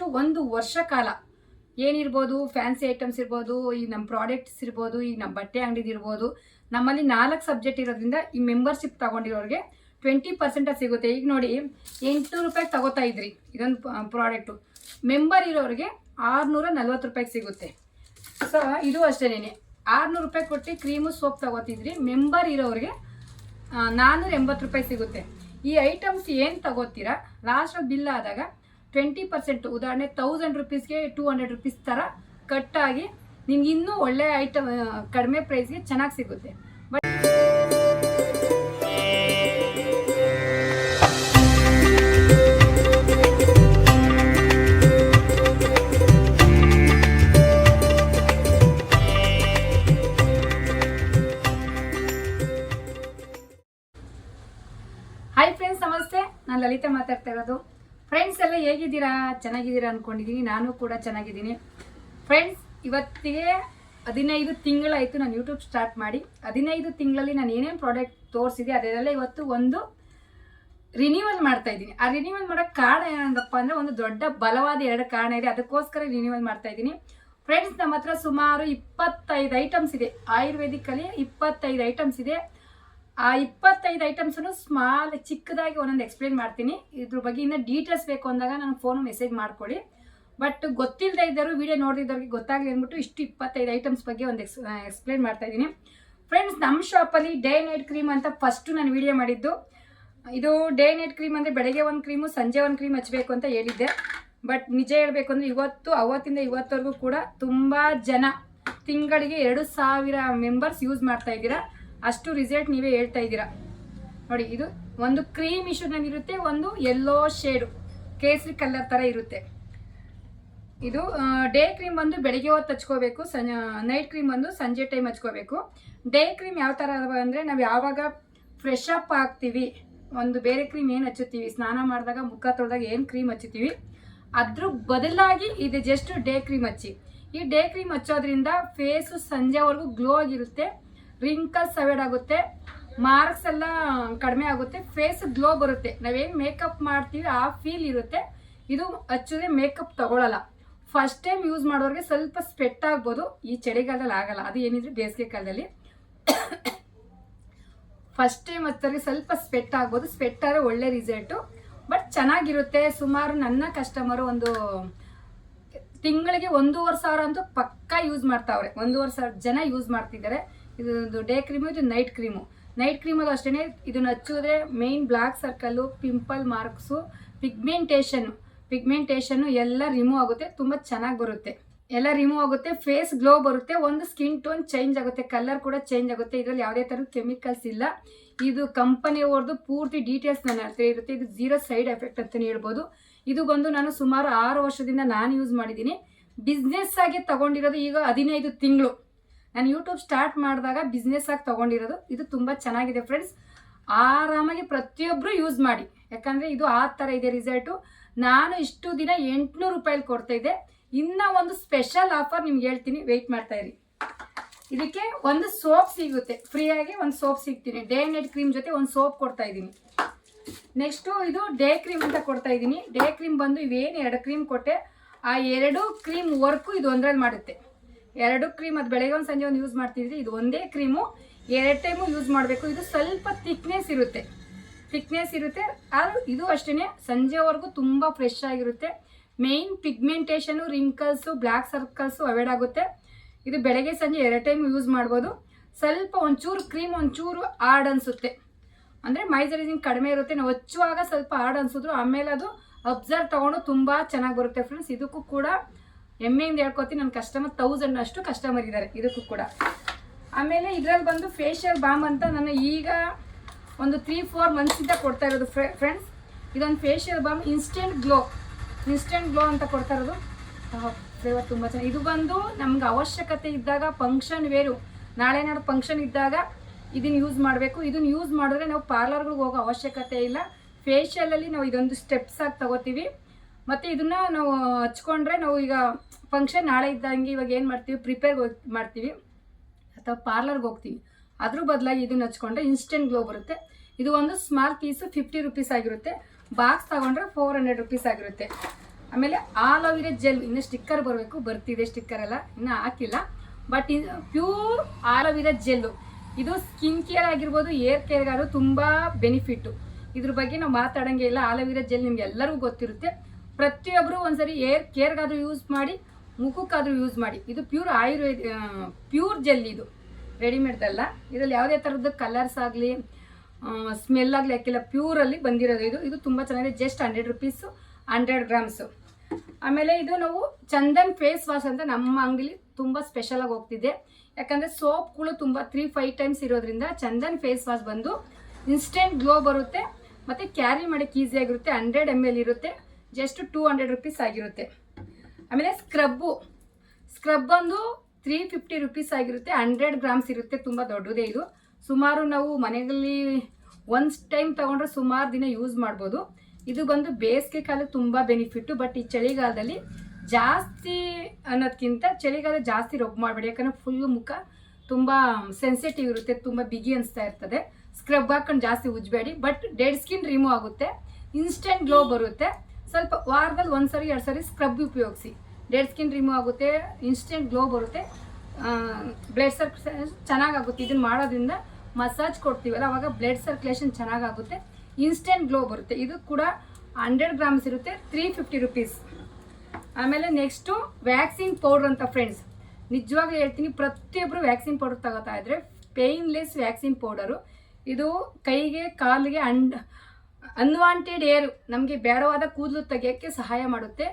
Almost ಒಂದು ವರ್ಷ ಕಾಲ ಏನಿರ್ಬೋದು ಫ್ಯಾನ್ಸಿ ಐಟಮ್ಸ್ ಇರ್ಬೋದು, ಈ ನಮ್ಮ ಪ್ರಾಡಕ್ಟ್ಸ್ ಇರ್ಬೋದು, ಈ ನಮ್ಮ ಬಟ್ಟೆ ಅಂಗಡಿದು ಇರ್ಬೋದು, ನಮ್ಮಲ್ಲಿ ನಾಲ್ಕು ಸಬ್ಜೆಕ್ಟ್ ಇರೋದ್ರಿಂದ ಈ ಮೆಂಬರ್ಶಿಪ್ ತಗೊಂಡಿರೋರಿಗೆ ಟ್ವೆಂಟಿ ಪರ್ಸೆಂಟ್ ಸಿಗುತ್ತೆ. ಈಗ ನೋಡಿ ಎಂಟುನೂರು ರೂಪಾಯಿಗೆ ತಗೋತಾ ಇದ್ರಿ ಇದೊಂದು ಪ್ರಾಡಕ್ಟು ಮೆಂಬರ್ ಇರೋರಿಗೆ ಆರುನೂರ ನಲ್ವತ್ತು ರೂಪಾಯಿಗೆ ಸಿಗುತ್ತೆ. ಸೊ ಇದು ಅಷ್ಟೇನೆ ಆರುನೂರು ರೂಪಾಯಿ ಕೊಟ್ಟು ಕ್ರೀಮು ಸೋಪ್ ತಗೋತಿದ್ರಿ ಮೆಂಬರ್ ಇರೋರಿಗೆ ನಾನ್ನೂರ ಎಂಬತ್ತು ರೂಪಾಯಿ ಸಿಗುತ್ತೆ. ಈ ಐಟಮ್ಸ್ ಏನು ತಗೋತೀರಾ ಲಾಸ್ಟ್ ಬಿಲ್ ಆದಾಗ ಟ್ವೆಂಟಿ ಪರ್ಸೆಂಟ್ ಉದಾಹರಣೆ ತೌಸಂಡ್ ರುಪೀಸ್ಗೆ ಟೂ ಹಂಡ್ರೆಡ್ ರುಪೀಸ್ ಥರ ಕಟ್ಟಾಗಿ ನಿಮ್ಗೆ ಇನ್ನೂ ಒಳ್ಳೆ ಐಟಮ್ ಕಡಿಮೆ ಪ್ರೈಸ್ಗೆ ಚೆನ್ನಾಗಿ ಸಿಗುತ್ತೆ. ಬಟ್ ಹಾಯ್ ಫ್ರೆಂಡ್ಸ್ ನಮಸ್ತೆ. ನಾನು ಲಲಿತಾ ಮಾತಾಡ್ತಾ ಇರೋದು. ಹೇಗಿದ್ದೀರಾ? ಚೆನ್ನಾಗಿದ್ದೀರಾ ಅಂದ್ಕೊಂಡಿದ್ದೀನಿ ನಾನು ಕೂಡ ಚೆನ್ನಾಗಿದ್ದೀನಿ. ಫ್ರೆಂಡ್ಸ್ ಇವತ್ತಿಗೆ ಹದಿನೈದು ತಿಂಗಳಾಯಿತು ನಾನು ಯೂಟ್ಯೂಬ್ ಸ್ಟಾರ್ಟ್ ಮಾಡಿ. ಹದಿನೈದು ತಿಂಗಳಲ್ಲಿ ನಾನು ಏನೇನು ಪ್ರಾಡಕ್ಟ್ ತೋರಿಸಿದೆ ಅದರಲ್ಲೇ ಇವತ್ತು ಒಂದು ರಿನ್ಯೂವಲ್ ಮಾಡ್ತಾ ಇದ್ದೀನಿ. ಆ ರಿನ್ಯೂವಲ್ ಮಾಡೋಕ್ಕೆ ಕಾರಣ ಏನಂದಪ್ಪ ಅಂದರೆ ಒಂದು ದೊಡ್ಡ ಬಲವಾದ ಎರಡು ಕಾರಣ ಇದೆ. ಅದಕ್ಕೋಸ್ಕರ ರಿನ್ಯೂವಲ್ ಮಾಡ್ತಾ ಇದ್ದೀನಿ. ಫ್ರೆಂಡ್ಸ್ ನಮ್ಮ ಹತ್ರ ಸುಮಾರು ಇಪ್ಪತ್ತೈದು ಐಟಮ್ಸ್ ಇದೆ. ಆಯುರ್ವೇದಿಕಲ್ಲಿ ಇಪ್ಪತ್ತೈದು ಐಟಮ್ಸ್ ಇದೆ. ಆ ಇಪ್ಪತ್ತೈದು ಐಟಮ್ಸನ್ನು ಸ್ಮಾಲ್ ಚಿಕ್ಕದಾಗಿ ಒಂದೊಂದು ಎಕ್ಸ್ಪ್ಲೇನ್ ಮಾಡ್ತೀನಿ. ಇದ್ರ ಬಗ್ಗೆ ಇನ್ನೂ ಡೀಟೇಲ್ಸ್ ಬೇಕು ಅಂದಾಗ ನನಗೆ ಫೋನ್ ಮೆಸೇಜ್ ಮಾಡ್ಕೊಳ್ಳಿ. ಬಟ್ ಗೊತ್ತಿಲ್ಲದೆ ಇದ್ದರು ವಿಡಿಯೋ ನೋಡಿದವ್ರಿಗೆ ಗೊತ್ತಾಗಲಿ ಅಂದ್ಬಿಟ್ಟು ಇಷ್ಟು ಇಪ್ಪತ್ತೈದು ಐಟಮ್ಸ್ ಬಗ್ಗೆ ಒಂದು ಎಕ್ಸ್ ಎಕ್ಸ್ಪ್ಲೇನ್ ಮಾಡ್ತಾ ಇದ್ದೀನಿ. ಫ್ರೆಂಡ್ಸ್ ನಮ್ಮ ಶಾಪಲ್ಲಿ ಡೇ ನೈಟ್ ಕ್ರೀಮ್ ಅಂತ ಫಸ್ಟು ನಾನು ವಿಡಿಯೋ ಮಾಡಿದ್ದು. ಇದು ಡೇ ನೈಟ್ ಕ್ರೀಮ್ ಅಂದರೆ ಬೆಳಗ್ಗೆ ಒಂದು ಕ್ರೀಮು ಸಂಜೆ ಒಂದು ಕ್ರೀಮ್ ಹಚ್ಚಬೇಕು ಅಂತ ಹೇಳಿದ್ದೆ. ಬಟ್ ನಿಜ ಹೇಳಬೇಕು ಅಂದರೆ ಇವತ್ತು, ಅವತ್ತಿಂದ ಇವತ್ತವರೆಗೂ ಕೂಡ ತುಂಬ ಜನ ತಿಂಗಳಿಗೆ ಎರಡು ಸಾವಿರ ಮೆಂಬರ್ಸ್ ಯೂಸ್ ಮಾಡ್ತಾ ಇದ್ದೀರಾ. ಅಷ್ಟು ರಿಸಲ್ಟ್ ನೀವೇ ಹೇಳ್ತಾ ಇದ್ದೀರಾ. ನೋಡಿ, ಇದು ಒಂದು ಕ್ರೀಮ್ ಇಶ್ಯೂನಲ್ಲಿರುತ್ತೆ ಒಂದು ಎಲ್ಲೋ ಶೇಡು ಕೇಸರಿ ಕಲರ್ ಥರ ಇರುತ್ತೆ. ಇದು ಡೇ ಕ್ರೀಮ್ ಬಂದು ಬೆಳಿಗ್ಗೆ ಹೊತ್ತು ಹಚ್ಕೋಬೇಕು ಸಂ ನೈಟ್ ಕ್ರೀಮ್ ಬಂದು ಸಂಜೆ ಟೈಮ್ ಹಚ್ಕೋಬೇಕು. ಡೇ ಕ್ರೀಮ್ ಯಾವ ಥರ ಅಂದರೆ, ನಾವು ಯಾವಾಗ ಫ್ರೆಶ್ ಅಪ್ ಆಗ್ತೀವಿ, ಒಂದು ಬೇರೆ ಕ್ರೀಮ್ ಏನು ಹಚ್ಚುತ್ತೀವಿ, ಸ್ನಾನ ಮಾಡಿದಾಗ ಮುಖ ತೊಳೆದಾಗ ಏನು ಕ್ರೀಮ್ ಹಚ್ಚುತ್ತೀವಿ, ಅದ್ರ ಬದಲಾಗಿ ಇದು ಜಸ್ಟ್ ಡೇ ಕ್ರೀಮ್ ಹಚ್ಚಿ. ಈ ಡೇ ಕ್ರೀಮ್ ಹಚ್ಚೋದ್ರಿಂದ ಫೇಸು ಸಂಜೆವರೆಗೂ ಗ್ಲೋ ಆಗಿರುತ್ತೆ ರಿಂಕಲ್ಸ್ ಅವಾಯ್ಡ್ ಆಗುತ್ತೆ. ಮಾರ್ಕ್ಸ್ ಎಲ್ಲ ಕಡಿಮೆ ಆಗುತ್ತೆ. ಫೇಸ್ ಗ್ಲೋ ಬರುತ್ತೆ. ನಾವೇನು ಮೇಕಪ್ ಮಾಡ್ತೀವಿ, ಆ ಫೀಲ್ ಇರುತ್ತೆ. ಇದು ಹಚ್ಚಿದ್ರೆ ಮೇಕಪ್ ತಗೊಳ್ಳಲ್ಲ ಫಸ್ಟ್ ಟೈಮ್ ಯೂಸ್ ಮಾಡೋರಿಗೆ ಸ್ವಲ್ಪ ಸ್ಪೆಟ್ ಆಗ್ಬೋದು. ಈ ಚಳಿಗಾಲದಲ್ಲಿ ಆಗಲ್ಲ. ಅದು ಏನಿದ್ರೆ ಬೇಸಿಗೆ ಕಾಲದಲ್ಲಿ. ಫಸ್ಟ್ ಟೈಮ್ ಹಚ್ಚೋರಿಗೆ ಸ್ವಲ್ಪ ಸ್ಪೆಟ್ ಆಗ್ಬೋದು. ಸ್ಪೆಟ್ ಆದರೆ ಒಳ್ಳೆ ರಿಸಲ್ಟು ಬಟ್ ಚೆನ್ನಾಗಿರುತ್ತೆ. ಸುಮಾರು ನನ್ನ ಕಸ್ಟಮರು ಒಂದು ತಿಂಗಳಿಗೆ ಒಂದೂವರೆ ಸಾವಿರ ಅಂತೂ ಪಕ್ಕಾ ಯೂಸ್ ಮಾಡ್ತಾವ್ರೆ. ಒಂದೂವರೆ ಸಾವಿರ ಜನ ಯೂಸ್ ಮಾಡ್ತಿದ್ದಾರೆ. ಇದು ಡೇ ಕ್ರೀಮು ಇದು ನೈಟ್ ಕ್ರೀಮು ನೈಟ್ ಕ್ರೀಮಲ್ಲೂ ಅಷ್ಟೇ ಇದನ್ನ ಹಚ್ಚಿದ್ರೆ main black circle pimple marks pigmentation pigmentation ಎಲ್ಲ ರಿಮೂವ್ ಆಗುತ್ತೆ, ತುಂಬ ಚೆನ್ನಾಗಿ ಬರುತ್ತೆ. ಎಲ್ಲ ರಿಮೂವ್ ಆಗುತ್ತೆ ಫೇಸ್ ಗ್ಲೋ ಬರುತ್ತೆ, ಒಂದು ಸ್ಕಿನ್ ಟೋನ್ ಚೇಂಜ್ ಆಗುತ್ತೆ ಕಲರ್ ಕೂಡ ಚೇಂಜ್ ಆಗುತ್ತೆ. ಇದರಲ್ಲಿ ಯಾವುದೇ ಥರದ ಕೆಮಿಕಲ್ಸ್ ಇಲ್ಲ. ಇದು ಕಂಪನಿ ಅವ್ರದ್ದು ಪೂರ್ತಿ ಡೀಟೇಲ್ಸ್ ನನ್ನ ಹತ್ರ ಇರುತ್ತೆ. ಇದು ಝೀರೋ ಸೈಡ್ ಎಫೆಕ್ಟ್ ಅಂತಲೇ ಹೇಳ್ಬೋದು. ಇದು ಬಂದು ನಾನು ಸುಮಾರು ಆರು ವರ್ಷದಿಂದ ನಾನು ಯೂಸ್ ಮಾಡಿದ್ದೀನಿ. ಬಿಸ್ನೆಸ್ ಆಗಿ ತಗೊಂಡಿರೋದು ಈಗ ಹದಿನೈದು ತಿಂಗಳು. ನಾನು ಯೂಟ್ಯೂಬ್ ಸ್ಟಾರ್ಟ್ ಮಾಡಿದಾಗ ಬಿಸ್ನೆಸ್ ಆಗಿ ತಗೊಂಡಿರೋದು. ಇದು ತುಂಬ ಚೆನ್ನಾಗಿದೆ ಫ್ರೆಂಡ್ಸ್ ಆರಾಮಾಗಿ ಪ್ರತಿಯೊಬ್ಬರು ಯೂಸ್ ಮಾಡಿ. ಯಾಕಂದರೆ ಇದು ಆ ಥರ ಇದೆ ರಿಸಲ್ಟು ನಾನು ಇಷ್ಟು ದಿನ ಎಂಟುನೂರು ರೂಪಾಯಿಲಿ ಕೊಡ್ತಾ ಇದ್ದೆ. ಇನ್ನೂ ಒಂದು ಸ್ಪೆಷಲ್ ಆಫರ್ ನಿಮ್ಗೆ ಹೇಳ್ತೀನಿ. ವೆಯ್ಟ್ ಮಾಡ್ತಾ ಇರಿ. ಇದಕ್ಕೆ ಒಂದು ಸೋಪ್ ಸಿಗುತ್ತೆ. ಫ್ರೀಯಾಗಿ ಒಂದು ಸೋಪ್ ಸಿಗ್ತೀನಿ. ಡೇ ನೈಟ್ ಕ್ರೀಮ್ ಜೊತೆ ಒಂದು ಸೋಪ್ ಕೊಡ್ತಾ ಇದ್ದೀನಿ. ನೆಕ್ಸ್ಟು ಇದು ಡೇ ಕ್ರೀಮ್ ಅಂತ ಕೊಡ್ತಾ ಇದ್ದೀನಿ. ಡೇ ಕ್ರೀಮ್ ಬಂದು ಇವೇನು ಎರಡು ಕ್ರೀಮ್ ಕೊಟ್ಟೆ? ಆ ಎರಡು ಕ್ರೀಮ್ ವರ್ಕು ಇದು ಒಂದ್ರಲ್ಲಿ ಮಾಡುತ್ತೆ. ಎರಡು ಕ್ರೀಮ್ ಅದು ಬೆಳಗ್ಗೆ ಒಂದು ಸಂಜೆ ಒಂದು ಯೂಸ್ ಮಾಡ್ತಿದ್ರಿ ಇದು ಒಂದೇ ಕ್ರೀಮು ಎರಡು ಟೈಮು ಯೂಸ್ ಮಾಡಬೇಕು. ಇದು ಸ್ವಲ್ಪ ಥಿಕ್ನೆಸ್ ಇರುತ್ತೆ. ಥಿಕ್ನೆಸ್ ಇರುತ್ತೆ. ಆದರೂ ಇದು ಅಷ್ಟೇ ಸಂಜೆವರೆಗೂ ತುಂಬ ಫ್ರೆಶ್ ಆಗಿರುತ್ತೆ. Main pigmentation wrinkles black circles avoid ಆಗುತ್ತೆ. ಇದು ಬೆಳಗ್ಗೆ ಸಂಜೆ ಎರಡು ಟೈಮ್ ಯೂಸ್ ಮಾಡ್ಬೋದು. ಸ್ವಲ್ಪ ಒಂಚೂರು ಕ್ರೀಮ್ ಒಂಚೂರು ಆಡ್ ಅನಿಸುತ್ತೆ. ಅಂದರೆ ಮೈಸರೈಸಿಂಗ್ ಕಡಿಮೆ ಇರುತ್ತೆ. ನಾವು ಹಚ್ಚುವಾಗ ಸ್ವಲ್ಪ ಆಡ್ ಅನಿಸಿದ್ರು ಆಮೇಲೆ ಅದು ಅಬ್ಸರ್ವ್ ತೊಗೊಂಡು ತುಂಬ ಚೆನ್ನಾಗಿ ಬರುತ್ತೆ ಫ್ರೆಂಡ್ಸ್ ಇದಕ್ಕೂ ಕೂಡ ಹೆಮ್ಮೆಯಿಂದ ಹೇಳ್ಕೊತೀನಿ ನನ್ನ ಕಸ್ಟಮರ್ ತೌಸಂಡ್ ಅಷ್ಟು ಕಸ್ಟಮರ್ ಇದ್ದಾರೆ ಇದಕ್ಕೂ ಕೂಡ. ಆಮೇಲೆ ಇದರಲ್ಲಿ ಬಂದು ಫೇಶಿಯಲ್ ಬಾಮ್ ಅಂತ ನಾನು ಈಗ ಒಂದು ತ್ರೀ ಫೋರ್ ಮಂತ್ಸಿಂದ ಕೊಡ್ತಾ ಇರೋದು ಫ್ರೆಂಡ್ಸ್ ಇದೊಂದು facial balm instant glow instant glow ಅಂತ ಕೊಡ್ತಾ ಇರೋದು. ಫ್ಲೇವರ್ ತುಂಬ ಚೆನ್ನಾಗಿ ಇದು ಬಂದು ನಮ್ಗೆ ಅವಶ್ಯಕತೆ ಇದ್ದಾಗ ಫಂಕ್ಷನ್ ವೇರು. ನಾಳೆ ನಾಡು ಫಂಕ್ಷನ್ ಇದ್ದಾಗ ಇದನ್ನು ಯೂಸ್ ಮಾಡಬೇಕು. ಇದನ್ನು ಯೂಸ್ ಮಾಡಿದ್ರೆ ನಾವು ಪಾರ್ಲರ್ಗಳಿಗೆ ಹೋಗೋ ಅವಶ್ಯಕತೆ ಇಲ್ಲ. ಫೇಶಿಯಲಲ್ಲಿ ನಾವು ಇದೊಂದು ಸ್ಟೆಪ್ಸ್ ಆಗಿ ತಗೋತೀವಿ. ಮತ್ತು ಇದನ್ನು ನಾವು ಹಚ್ಕೊಂಡ್ರೆ ನಾವು ಈಗ ಫಂಕ್ಷನ್ ನಾಳೆ ಇದ್ದಂಗೆ ಇವಾಗ ಏನು ಮಾಡ್ತೀವಿ? ಪ್ರಿಪೇರ್ ಮಾಡ್ತೀವಿ. ಅಥವಾ ಪಾರ್ಲರ್ಗೆ ಹೋಗ್ತೀವಿ. ಅದ್ರ ಬದಲಾಗಿ ಇದನ್ನ ಹಚ್ಕೊಂಡ್ರೆ ಇನ್ಸ್ಟೆಂಟ್ ಗ್ಲೋ ಬರುತ್ತೆ. ಇದು ಒಂದು ಸ್ಮಾಲ್ ಪೀಸು ಫಿಫ್ಟಿ ರುಪೀಸ್ ಆಗಿರುತ್ತೆ. ಬಾಕ್ಸ್ ತಗೊಂಡ್ರೆ ಫೋರ್ ಹಂಡ್ರೆಡ್ ರುಪೀಸ್ ಆಗಿರುತ್ತೆ. ಆಮೇಲೆ ಆಲೋವಿರಾ ಜೆಲ್ ಇನ್ನು ಸ್ಟಿಕ್ಕರ್ ಬರಬೇಕು. ಬರ್ತಿದೆ ಸ್ಟಿಕ್ಕರ್ ಎಲ್ಲ. ಇನ್ನು ಹಾಕಿಲ್ಲ. ಬಟ್ ಇದು ಪ್ಯೂರ್ ಆಲೋವಿರಾ ಜೆಲ್ಲು ಇದು ಸ್ಕಿನ್ ಕೇರ್ ಆಗಿರ್ಬೋದು ಏರ್ ಕೇರ್ಗಾದ್ರು ತುಂಬ ಬೆನಿಫಿಟ್ಟು ಇದ್ರ ಬಗ್ಗೆ ನಾವು ಮಾತಾಡೋಂಗೆ ಇಲ್ಲ. ಆಲೋವಿರಾ ಜೆಲ್ ನಿಮ್ಗೆ ಎಲ್ಲರಿಗೂ ಗೊತ್ತಿರುತ್ತೆ. ಪ್ರತಿಯೊಬ್ಬರು ಒಂದ್ಸರಿ ಏರ್ ಕೇರ್ಗಾದ್ರೂ ಯೂಸ್ ಮಾಡಿ ಮುಖಕ್ಕಾದ್ರೂ ಯೂಸ್ ಮಾಡಿ. ಇದು ಪ್ಯೂರ್ ಆಯುರ್ವೇದ ಪ್ಯೂರ್ ಜೆಲ್ ಇದು. ರೆಡಿಮೇಡ್ದಲ್ಲ ಇದರಲ್ಲಿ ಯಾವುದೇ ಥರದ್ದು ಕಲರ್ಸ್ ಆಗಲಿ ಸ್ಮೆಲ್ ಆಗಲಿ ಹಾಕಿಲ್ಲ ಪ್ಯೂರಲ್ಲಿ ಬಂದಿರೋದು ಇದು. ಇದು ತುಂಬ ಚೆನ್ನಾಗಿದೆ. Just hundred rupees hundred grams ಆಮೇಲೆ ಇದು ನಾವು ಚಂದನ್ ಫೇಸ್ ವಾಶ್ ಅಂತ ನಮ್ಮ ಅಂಗಡಿಲಿ ತುಂಬ ಸ್ಪೆಷಲಾಗಿ ಹೋಗ್ತಿದೆ. ಯಾಕಂದರೆ ಸೋಪ್ಗಳು ತುಂಬ ತ್ರೀ ಫೈವ್ ಟೈಮ್ಸ್ ಇರೋದ್ರಿಂದ ಚಂದನ್ ಫೇಸ್ ವಾಶ್ ಬಂದು ಇನ್ಸ್ಟೆಂಟ್ ಗ್ಲೋ ಬರುತ್ತೆ. ಮತ್ತು ಕ್ಯಾರಿ ಮಾಡೋಕ್ಕೆ ಈಸಿ ಆಗಿರುತ್ತೆ. ಹಂಡ್ರೆಡ್ ಎಂ ಎಲ್ ಇರುತ್ತೆ. ಜಸ್ಟ್ ಟೂ ಹಂಡ್ರೆಡ್ ರುಪೀಸ್ ಆಗಿರುತ್ತೆ. ಆಮೇಲೆ ಸ್ಕ್ರಬ್ಬು ಸ್ಕ್ರಬ್ ಬಂದು ತ್ರೀ ಫಿಫ್ಟಿ ರುಪೀಸ್ ಆಗಿರುತ್ತೆ. ಹಂಡ್ರೆಡ್ ಗ್ರಾಮ್ಸ್ ಇರುತ್ತೆ. ತುಂಬ ದೊಡ್ಡದೇ ಇದು. ಸುಮಾರು ನಾವು ಮನೆಯಲ್ಲಿ ಒಂದು ಟೈಮ್ ತಗೊಂಡ್ರೆ ಸುಮಾರು ದಿನ ಯೂಸ್ ಮಾಡ್ಬೋದು. ಇದು ಬಂದು ಬೇಸಿಗೆ ಕಾಲಕ್ಕೆ ತುಂಬ ಬೆನಿಫಿಟ್ಟು ಬಟ್ ಈ ಚಳಿಗಾಲದಲ್ಲಿ ಜಾಸ್ತಿ ಅನ್ನೋದಕ್ಕಿಂತ ಚಳಿಗಾಲ ಜಾಸ್ತಿ ರಬ್ ಮಾಡಬೇಡಿ. ಯಾಕಂದ್ರೆ ಫುಲ್ಲು ಮುಖ ತುಂಬ ಸೆನ್ಸಿಟಿವ್ ಇರುತ್ತೆ. ತುಂಬ ಬಿಗಿ ಅನಿಸ್ತಾ ಇರ್ತದೆ. ಸ್ಕ್ರಬ್ ಹಾಕೊಂಡು ಜಾಸ್ತಿ ಉಜ್ಬೇಡಿ. ಬಟ್ ಡೆಡ್ ಸ್ಕಿನ್ ರಿಮೂವ್ ಆಗುತ್ತೆ. ಇನ್ಸ್ಟೆಂಟ್ ಗ್ಲೋ ಬರುತ್ತೆ. ಸ್ವಲ್ಪ ವಾರದಲ್ಲಿ ಒಂದು ಸರಿ ಎರಡು ಸರಿ ಸ್ಕ್ರಬ್ ಉಪಯೋಗಿಸಿ. ಡೆಡ್ ಸ್ಕಿನ್ ರಿಮೂವ್ ಆಗುತ್ತೆ ಇನ್ಸ್ಟೆಂಟ್ ಗ್ಲೋ ಬರುತ್ತೆ. ಬ್ಲಡ್ ಸರ್ಕ್ಯುಲೇಷನ್ ಚೆನ್ನಾಗಾಗುತ್ತೆ. ಇದನ್ನು ಮಾಡೋದ್ರಿಂದ ಮಸಾಜ್ ಕೊಡ್ತೀವಲ್ಲ, ಅವಾಗ ಬ್ಲಡ್ ಸರ್ಕ್ಯುಲೇಷನ್ ಚೆನ್ನಾಗಾಗುತ್ತೆ. ಇನ್ಸ್ಟೆಂಟ್ ಗ್ಲೋ ಬರುತ್ತೆ. ಇದು ಕೂಡ ಹಂಡ್ರೆಡ್ ಗ್ರಾಮ್ಸ್ ಇರುತ್ತೆ ತ್ರೀ ಫಿಫ್ಟಿ ರುಪೀಸ್ ಆಮೇಲೆ ನೆಕ್ಸ್ಟು ವ್ಯಾಕ್ಸಿನ್ ಪೌಡ್ರ್ ಅಂತ ಫ್ರೆಂಡ್ಸ್ ನಿಜವಾಗ್ಲೂ ಹೇಳ್ತೀನಿ ಪ್ರತಿಯೊಬ್ಬರು ವ್ಯಾಕ್ಸಿನ್ ಪೌಡರ್ ತಗೋತಾ ಇದ್ರೆ ಪೇಯ್ನ್ಲೆಸ್ ವ್ಯಾಕ್ಸಿನ್ ಪೌಡರು ಇದು ಕೈಗೆ, ಕಾಲಿಗೆ ಅಂಡ್ ಅನ್ವಾಂಟೆಡ್ ಏರ್ ನಮಗೆ ಬೇಡವಾದ ಕೂದಲು ತೆಗೆಯೋಕ್ಕೆ ಸಹಾಯ ಮಾಡುತ್ತೆ.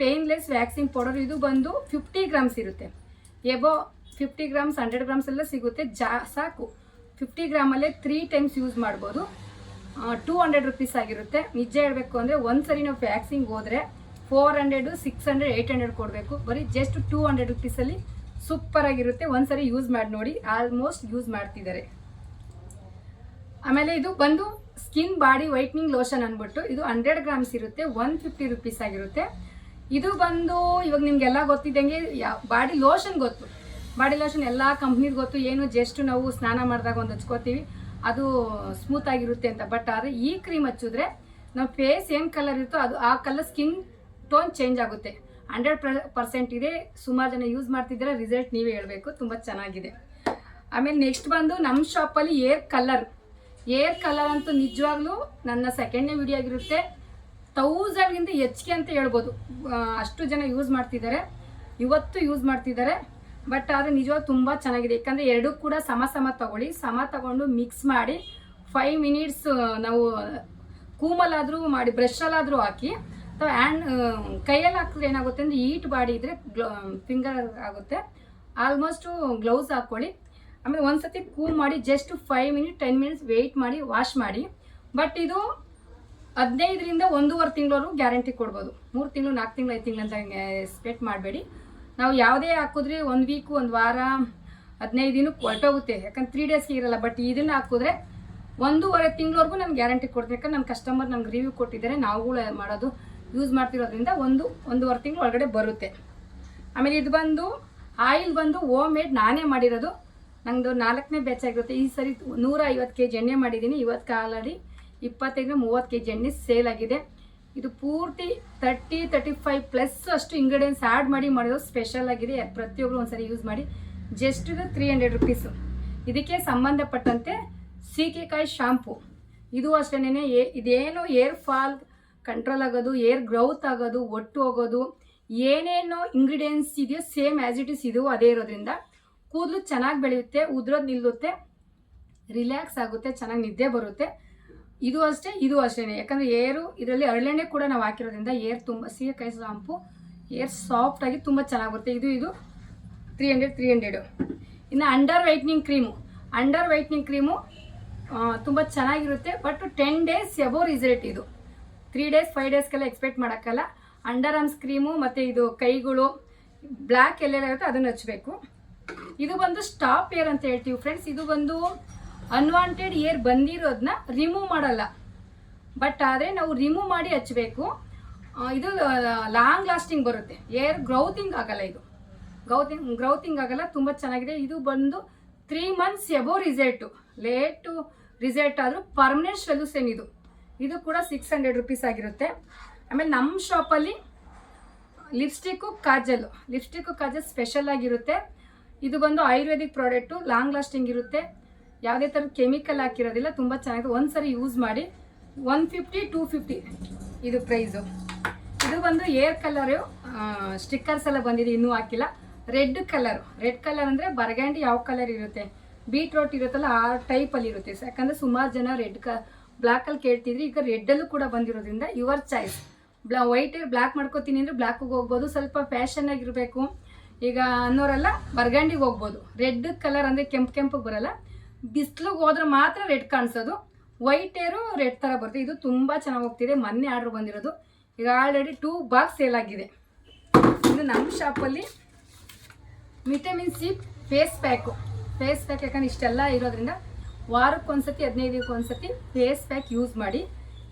ಪೇನ್ಲೆಸ್ ವ್ಯಾಕ್ಸಿನ್ ಪೌಡರ್ ಇದು ಬಂದು ಫಿಫ್ಟಿ ಗ್ರಾಮ್ಸ್ ಇರುತ್ತೆ. Above fifty grams hundred grams ಎಲ್ಲ ಸಿಗುತ್ತೆ. ಜಾ, ಸಾಕು. ಫಿಫ್ಟಿ ಗ್ರಾಮಲ್ಲೇ ತ್ರೀ ಟೈಮ್ಸ್ ಯೂಸ್ ಮಾಡ್ಬೋದು. ಟೂ ಹಂಡ್ರೆಡ್ ರುಪೀಸ್ ಆಗಿರುತ್ತೆ. ನಿಜ ಹೇಳಬೇಕು ಅಂದರೆ ಒಂದು ಸರಿ ನಾವು ವ್ಯಾಕ್ಸಿನ್ಗೆ ಹೋದರೆ four hundred six hundred eight hundred ಕೊಡಬೇಕು. ಬರೀ ಜಸ್ಟ್ ಟೂ ಹಂಡ್ರೆಡ್ ರುಪೀಸಲ್ಲಿ ಸೂಪರ್ ಆಗಿರುತ್ತೆ. ಒಂದ್ಸರಿ ಯೂಸ್ ಮಾಡಿ ನೋಡಿ. ಆಲ್ಮೋಸ್ಟ್ ಯೂಸ್ ಮಾಡ್ತಿದ್ದಾರೆ. ಆಮೇಲೆ ಇದು ಬಂದು ಸ್ಕಿನ್ ಬಾಡಿ ವೈಟ್ನಿಂಗ್ ಲೋಷನ್ ಅಂದ್ಬಿಟ್ಟು ಇದು ಹಂಡ್ರೆಡ್ ಗ್ರಾಮ್ಸ್ ಇರುತ್ತೆ, ಒನ್ ಫಿಫ್ಟಿ ರುಪೀಸ್ ಆಗಿರುತ್ತೆ. ಇದು ಬಂದು ಇವಾಗ ನಿಮ್ಗೆಲ್ಲ ಗೊತ್ತಿದ್ದಂಗೆ ಯಾವ ಬಾಡಿ ಲೋಷನ್ ಗೊತ್ತು. ಬಾಡಿ ಲೋಷನ್ ಎಲ್ಲ ಕಂಪ್ನಿದು ಗೊತ್ತು, ಏನು ಜಸ್ಟ್ ನಾವು ಸ್ನಾನ ಮಾಡಿದಾಗ ಒಂದು ಹಚ್ಕೋತೀವಿ, ಅದು ಸ್ಮೂತ್ ಆಗಿರುತ್ತೆ ಅಂತ. ಬಟ್ ಆದರೆ ಈ ಕ್ರೀಮ್ ಹಚ್ಚಿದ್ರೆ ನಮ್ಮ ಫೇಸ್ ಏನು ಕಲರ್ ಇರುತ್ತೋ ಅದು, ಆ ಕಲರ್ ಸ್ಕಿನ್ ಟೋನ್ ಚೇಂಜ್ ಆಗುತ್ತೆ. ಹಂಡ್ರೆಡ್ ಪರ್ಸೆಂಟ್ ಇದೆ, ಸುಮಾರು ಜನ ಯೂಸ್ ಮಾಡ್ತಿದ್ರೆ ರಿಸಲ್ಟ್ ನೀವೇ ಹೇಳಬೇಕು, ತುಂಬ ಚೆನ್ನಾಗಿದೆ. ಆಮೇಲೆ ನೆಕ್ಸ್ಟ್ ಬಂದು ನಮ್ಮ ಶಾಪಲ್ಲಿ ಏರ್ ಕಲರ್ ಏರ್ ಕಲರ್ ಅಂತೂ ನಿಜವಾಗ್ಲೂ ನನ್ನ ಸೆಕೆಂಡ್ನೇ ವಿಡಿಯೋ ಆಗಿರುತ್ತೆ. ತೌಸಂಡ್ಗಿಂತ ಹೆಚ್ಚಿಗೆ ಅಂತ ಹೇಳ್ಬೋದು. ಅಷ್ಟು ಜನ ಯೂಸ್ ಮಾಡ್ತಿದ್ದಾರೆ. ಇವತ್ತು ಯೂಸ್ ಮಾಡ್ತಿದ್ದಾರೆ. ಬಟ್ ಅದು ನಿಜವಾಗ ತುಂಬ ಚೆನ್ನಾಗಿದೆ. ಯಾಕಂದರೆ ಎರಡೂ ಕೂಡ ಸಮ ಸಮ ತಗೊಳ್ಳಿ. ಸಮ ತಗೊಂಡು ಮಿಕ್ಸ್ ಮಾಡಿ ಫೈವ್ ಮಿನಿಟ್ಸ್ ನಾವು ಕೂಮಲ್ಲಾದರೂ ಮಾಡಿ ಬ್ರಷಲ್ಲಾದರೂ ಹಾಕಿ, ಅಥವಾ ಹ್ಯಾಂಡ್ ಕೈಯಲ್ಲಿ ಹಾಕಿದ್ರೆ ಏನಾಗುತ್ತೆ ಅಂದರೆ ಈಟ್ ಬಾಡಿ ಇದ್ದರೆ ಗ್ಲೋ ಫಿಂಗರ್ ಆಗುತ್ತೆ. ಆಲ್ಮೋಸ್ಟು ಗ್ಲೌಸ್ ಹಾಕ್ಕೊಳ್ಳಿ. ಆಮೇಲೆ ಒಂದ್ಸತಿ ಕೂಲ್ ಮಾಡಿ just five minute ten minutes wait ಮಾಡಿ ವಾಶ್ ಮಾಡಿ. ಬಟ್ ಇದು ಹದಿನೈದರಿಂದ ಒಂದೂವರೆ ತಿಂಗಳವರು ಗ್ಯಾರಂಟಿ ಕೊಡ್ಬೋದು. ಮೂರು ತಿಂಗಳು, ನಾಲ್ಕು ತಿಂಗಳು, ಐದು ತಿಂಗಳು ಅಂತ ಎಕ್ಸ್ಪೆಕ್ಟ್ ಮಾಡಬೇಡಿ. ನಾವು ಯಾವುದೇ ಹಾಕಿದ್ರೆ ಒಂದು ವೀಕು ಒಂದು ವಾರ, ಹದಿನೈದು ದಿನಕ್ಕೆ ಹೊರಟೋಗುತ್ತೆ. ಯಾಕಂದ್ರೆ ತ್ರೀ ಡೇಸ್ಗೆ ಇರಲ್ಲ. ಬಟ್ ಇದನ್ನು ಹಾಕಿದ್ರೆ ಒಂದೂವರೆ ತಿಂಗಳವರೆಗೂ ನಾನು ಗ್ಯಾರಂಟಿ ಕೊಡ್ತೀನಿ. ಯಾಕಂದ್ರೆ ನಮ್ಮ ಕಸ್ಟಮರ್ ನಮ್ಗೆ ರಿವ್ಯೂ ಕೊಟ್ಟಿದ್ದಾರೆ. ನಾವುಗಳು ಮಾಡೋದು ಯೂಸ್ ಮಾಡ್ತಿರೋದ್ರಿಂದ ಒಂದು, ಒಂದೂವರೆ ತಿಂಗಳು ಒಳಗಡೆ ಬರುತ್ತೆ. ಆಮೇಲೆ ಇದು ಬಂದು ಆಯಿಲ್ ಬಂದು ಓಮ್ ಮೇಡ್ ನಾನೇ ಮಾಡಿರೋದು. ನಂದು ನಾಲ್ಕನೇ ಬ್ಯಾಚ್ ಆಗಿರುತ್ತೆ. ಈ ಸರಿ ನೂರ ಐವತ್ತು ಕೆ ಜಿ ಎಣ್ಣೆ ಮಾಡಿದ್ದೀನಿ. ಇವತ್ತು ಆಲ್ರೆಡಿ ಇಪ್ಪತ್ತೈದು, ಮೂವತ್ತು ಕೆ ಜಿ ಎಣ್ಣೆ ಸೇಲ್ ಆಗಿದೆ. ಇದು ಪೂರ್ತಿ ತರ್ಟಿ ತರ್ಟಿ ಫೈವ್ ಪ್ಲಸ್ ಅಷ್ಟು ಇಂಗ್ರೀಡಿಯೆಂಟ್ಸ್ ಆ್ಯಡ್ ಮಾಡಿ ಮಾಡಿರೋದು ಸ್ಪೆಷಲ್ ಆಗಿದೆ. ಪ್ರತಿಯೊಬ್ಬರು ಒಂದ್ಸರಿ ಯೂಸ್ ಮಾಡಿ. ಜಸ್ಟ್ ಇದು ತ್ರೀ ಹಂಡ್ರೆಡ್ ರುಪೀಸು ಇದಕ್ಕೆ ಸಂಬಂಧಪಟ್ಟಂತೆ ಸೀಕೆಕಾಯಿ ಶಾಂಪು ಇದು ಅಷ್ಟೇನೆ ಇದೇನು ಏರ್ ಫಾಲ್ ಕಂಟ್ರೋಲ್ ಆಗೋದು ಏರ್ ಗ್ರೌತ್ ಆಗೋದು, ಒಟ್ಟು ಹೋಗೋದು, ಏನೇನು ಇಂಗ್ರೀಡಿಯೆಂಟ್ಸ್ ಇದೆಯೋ ಸೇಮ್ ಆ್ಯಸ್ ಇಟ್ ಇಸ್ ಇದು ಅದೇ ಇರೋದ್ರಿಂದ ಕೂದಲು ಚೆನ್ನಾಗಿ ಬೆಳೆಯುತ್ತೆ, ಉದ್ರೋದು ನಿಲ್ಲುತ್ತೆ ರಿಲ್ಯಾಕ್ಸ್ ಆಗುತ್ತೆ, ಚೆನ್ನಾಗಿ ನಿದ್ದೆ ಬರುತ್ತೆ. ಇದು ಅಷ್ಟೇ ಇದು ಅಷ್ಟೇ ಯಾಕಂದರೆ ಏರು, ಇದರಲ್ಲಿ ಅರಳೆಣ್ಣೆ ಕೂಡ ನಾವು ಹಾಕಿರೋದ್ರಿಂದ ಏರ್ ತುಂಬ ಸೀಗೆಕಾಯಿ ಶಾಂಪು ಏರ್ ಸಾಫ್ಟ್ ಆಗಿ ತುಂಬ ಚೆನ್ನಾಗಿ ಬರುತ್ತೆ. ಇದು ಇದು ತ್ರೀ ಹಂಡ್ರೆಡ್ ತ್ರೀ ಹಂಡ್ರೆಡು ಇನ್ನು under whitening cream under whitening cream ತುಂಬ ಚೆನ್ನಾಗಿರುತ್ತೆ but ten days above result ಇದು. ತ್ರೀ ಡೇಸ್ ಫೈವ್ ಡೇಸ್ಗೆಲ್ಲ ಎಕ್ಸ್ಪೆಕ್ಟ್ ಮಾಡೋಕ್ಕಲ್ಲ. ಅಂಡರ್ ಆರ್ಮ್ಸ್ ಕ್ರೀಮು ಮತ್ತು ಇದು ಕೈಗಳು ಬ್ಲ್ಯಾಕ್ ಎಲ್ಲೆಲ್ಲ ಇರುತ್ತೆ, ಅದನ್ನು ಹಚ್ಚಬೇಕು ಇದು ಬಂದು ಸ್ಟಾಪ್ ಏರ್ ಅಂತ ಹೇಳ್ತೀವಿ ಫ್ರೆಂಡ್ಸ್ ಇದು ಬಂದು ಅನ್ವಾಂಟೆಡ್ ಏರ್ ಬಂದಿರೋದನ್ನ ರಿಮೂವ್ ಮಾಡಲ್ಲ. ಬಟ್ ಆದರೆ ನಾವು ರಿಮೂವ್ ಮಾಡಿ ಹಚ್ಚಬೇಕು ಇದು ಲಾಂಗ್ ಲಾಸ್ಟಿಂಗ್ ಬರುತ್ತೆ. ಏರ್ ಗ್ರೌತಿಂಗ್ ಆಗಲ್ಲ ಇದು. ಗ್ರೌತಿಂಗ್ ಗ್ರೌತಿಂಗ್ ಆಗಲ್ಲ, ತುಂಬ ಚೆನ್ನಾಗಿದೆ. ಇದು ಬಂದು three months above result late result ಆದರೂ ಪರ್ಮನೆಂಟ್ ಸೊಲ್ಯೂಷನ್ ಇದು. ಇದು ಕೂಡ ಸಿಕ್ಸ್ ಹಂಡ್ರೆಡ್ ರುಪೀಸ್ ಆಗಿರುತ್ತೆ. ಆಮೇಲೆ ನಮ್ಮ ಶಾಪಲ್ಲಿ lipstick kajal. Lipstick kajal special ಆಗಿರುತ್ತೆ. ಇದು ಬಂದು ಆಯುರ್ವೇದಿಕ್ ಪ್ರಾಡಕ್ಟು ಲಾಂಗ್ ಲಾಸ್ಟಿಂಗ್ ಇರುತ್ತೆ. ಯಾವುದೇ ಥರದ ಕೆಮಿಕಲ್ ಹಾಕಿರೋದಿಲ್ಲ, ತುಂಬ ಚೆನ್ನಾಗಿದೆ. ಒಂದು ಸರಿ ಯೂಸ್ ಮಾಡಿ ಒನ್ ಫಿಫ್ಟಿ ಟೂ ಫಿಫ್ಟಿ ಇದು ಪ್ರೈಸು ಇದು ಬಂದು ಏರ್ ಕಲರು ಸ್ಟಿಕ್ಕರ್ಸ್ ಎಲ್ಲ ಬಂದಿದೆ, ಇನ್ನೂ ಹಾಕಿಲ್ಲ. ರೆಡ್ ಕಲರ್ ರೆಡ್ ಕಲರ್ ಅಂದರೆ ಬರಗಂಡಿ ಯಾವ ಕಲರ್ ಇರುತ್ತೆ? ಬೀಟ್ರೋಟ್ ಇರುತ್ತಲ್ಲ, ಆ ಟೈಪಲ್ಲಿ ಇರುತ್ತೆ. ಯಾಕಂದರೆ ಸುಮಾರು ಜನ ರೆಡ್ ಕ ಬ್ಲ್ಯಾಕಲ್ಲಿ ಕೇಳ್ತಿದ್ರಿ. ಈಗ ರೆಡ್ಡಲ್ಲೂ ಕೂಡ ಬಂದಿರೋದ್ರಿಂದ ಯುವರ್ ಚಾಯ್ಸ್ ಬ್ಲಾ ವೈಟ್ ಬ್ಲ್ಯಾಕ್ ಮಾಡ್ಕೋತೀನಿ ಅಂದರೆ ಬ್ಲ್ಯಾಕಿಗೆ ಹೋಗ್ಬೋದು. ಸ್ವಲ್ಪ ಫ್ಯಾಷನ್ ಆಗಿರಬೇಕು. ಈಗ ಅನ್ನೋರೆಲ್ಲ, ಬರ್ಗಂಡಿಗೆ ಹೋಗ್ಬೋದು. ರೆಡ್ ಕಲರ್ ಅಂದರೆ ಕೆಂಪು ಕೆಂಪು ಬರಲ್ಲ. ಬಿಸಿಲಿಗೆ ಹೋದ್ರೆ ಮಾತ್ರ ರೆಡ್ ಕಾಣಿಸೋದು. ವೈಟ್ ಏರು ರೆಡ್ ಥರ ಬರುತ್ತೆ. ಇದು ತುಂಬ ಚೆನ್ನಾಗಿ ಹೋಗ್ತಿದೆ. ಮೊನ್ನೆ ಆರ್ಡ್ರ್ ಬಂದಿರೋದು. ಈಗ ಆಲ್ರೆಡಿ ಟೂ ಬಾಕ್ಸ್ ಸೇಲ್ ಆಗಿದೆ. ಇದು ನಮ್ಮ ಶಾಪಲ್ಲಿ vitamin C face pack face pack ಯಾಕಂದ್ರೆ ಇಷ್ಟೆಲ್ಲ ಇರೋದ್ರಿಂದ ವಾರಕ್ಕೊಂದ್ಸತಿ ಹದಿನೈದಕ್ಕೆ ಒಂದ್ಸತಿ ಫೇಸ್ ಪ್ಯಾಕ್ ಯೂಸ್ ಮಾಡಿ.